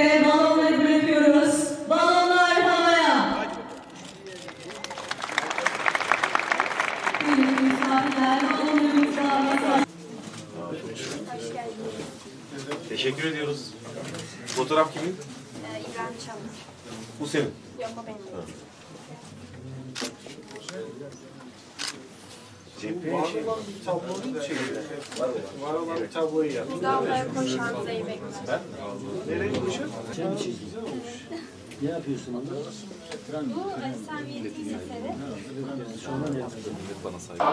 birlikte balonları bırakıyoruz. Balonlar havaya. Teşekkür ediyoruz. Fotoğraf kimin? Ee, İbrahim Çalmış. Bu senin. Yok benim. Cephe var olan bir tablonun içinde. Var olan bir tabloyu yaptım. Dağlara koşan zeybekler. Ben? Nereye koşuyor? Koşun? Ne yapıyorsun onu? Bu e, Serviyet'in eseri. Sonra ne yapıyorsun? Bana saygı.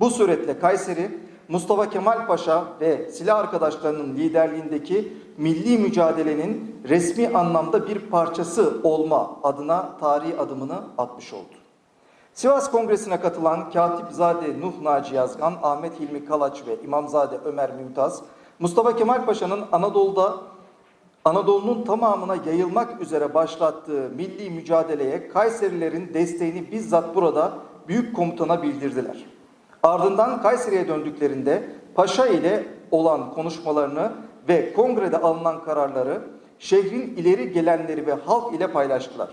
Bu suretle Kayseri, Mustafa Kemal Paşa ve silah arkadaşlarının liderliğindeki milli mücadelenin resmi anlamda bir parçası olma adına tarihi adımını atmış oldu. Sivas Kongresi'ne katılan Katipzade Nuh Naci Yazgan, Ahmet Hilmi Kalaç ve İmamzade Ömer Mümtaz, Mustafa Kemal Paşa'nın Anadolu'da Anadolu'nun tamamına yayılmak üzere başlattığı milli mücadeleye Kayserilerin desteğini bizzat burada büyük komutana bildirdiler. Ardından Kayseri'ye döndüklerinde Paşa ile olan konuşmalarını ve kongrede alınan kararları şehrin ileri gelenleri ve halk ile paylaştılar.